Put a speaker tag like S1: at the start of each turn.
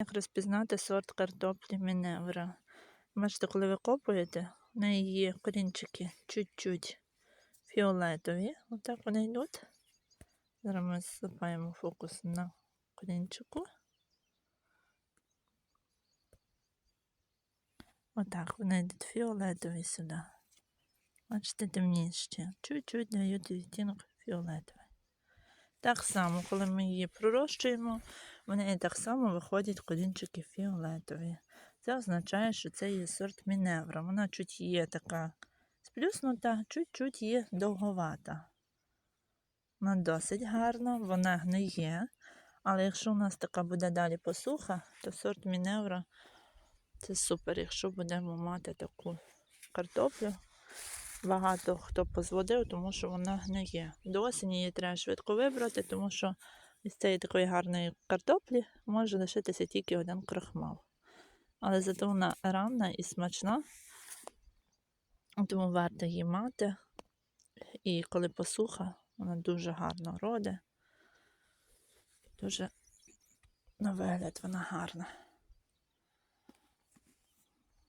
S1: Як розпізнати сорт картоплі Міневра? Бачите, коли ви копуєте, в неї є корінчики чуть-чуть фіолетові. Отак вони йдуть. Зараз ми засипаємо фокус на корінчику. Отак вони йдуть фіолетові сюди. Бачите, темніші. Чуть-чуть дають відтінок фіолетовий. Так само, коли ми її пророщуємо, в неї так само виходять корінчики фіолетові. Це означає, що це є сорт Міневра. Вона чуть є така сплюснута, чуть-чуть є довговата. Вона досить гарна, вона гниє. Але якщо у нас така буде далі посуха, то сорт Міневра це супер, якщо будемо мати таку картоплю. Багато хто позводив, тому що вона гниє. До осені її треба швидко вибрати, тому що із цієї такої гарної картоплі може лишитися тільки один крахмал. Але зато вона ранна і смачна, тому варто її мати. І коли посуха, вона дуже гарно роде. Дуже на вигляд вона гарна.